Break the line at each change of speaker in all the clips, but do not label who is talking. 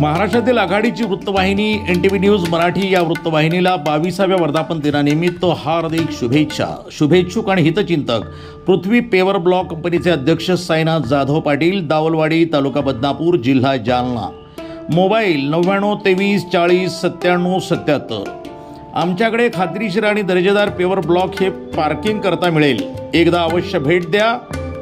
महाराष्ट्रातील आघाडीची वृत्तवाहिनी N T V news Marathi या वृत्तवाहिनीला बावीसाव्या वर्धापन दिनानिमित्त हार्दिक शुभेच्छा. शुभेच्छुक आणि हितचिंतक. पृथ्वी पेवर ब्लॉक कंपनीचे अध्यक्ष साईनाथ जाधव पाटील दावलवाडी तालुका बदनापूर जिल्हा जालना. मोबाईल नव्याण्णव तेवीस चाळीस सत्त्याण्णव सत्याहत्तर आमच्याकडे खात्रीशीर आणि दर्जेदार पेवर ब्लॉक हे पार्किंग करता मिळेल. एकदा अवश्य भेट द्या.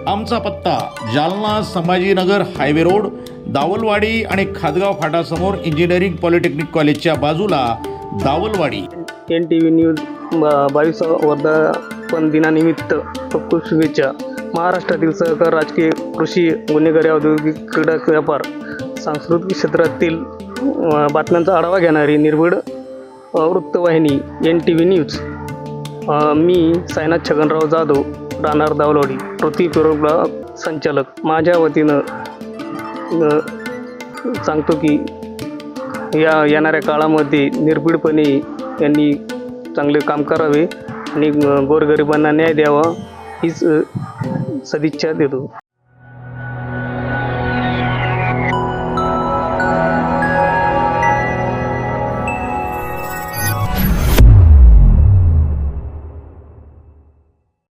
आमचा पत्ता जालना संभाजीनगर हायवे रोड दावलवाडी आणि खादगाव फाटासमोर इंजिनिअरिंग पॉलिटेक्निक कॉलेजच्या बाजूला Dawalwadi.
N T V news ब- बावीस वर्धापन दिनानिमित्त खूप शुभेच्छा. महाराष्ट्रातील सहकार राजकीय कृषी गुन्हेगारी औद्योगिक क्रीडा व्यापार सांस्कृतिक क्षेत्रातील बातम्यांचा आढावा घेणारी निर्भीड वृत्तवाहिनी एन टी व्ही न्यूज. मी साईनाथ छगनराव जाधव राहणार दावलवाडी पृथ्वी पेरोब्ला संचालक. माझ्या वतीनं सांगतो की या येणाऱ्या काळामध्ये निर्भीडपणे यांनी चांगले काम करावे आणि गोरगरिबांना न्याय द्यावा हीच सदिच्छा देतो.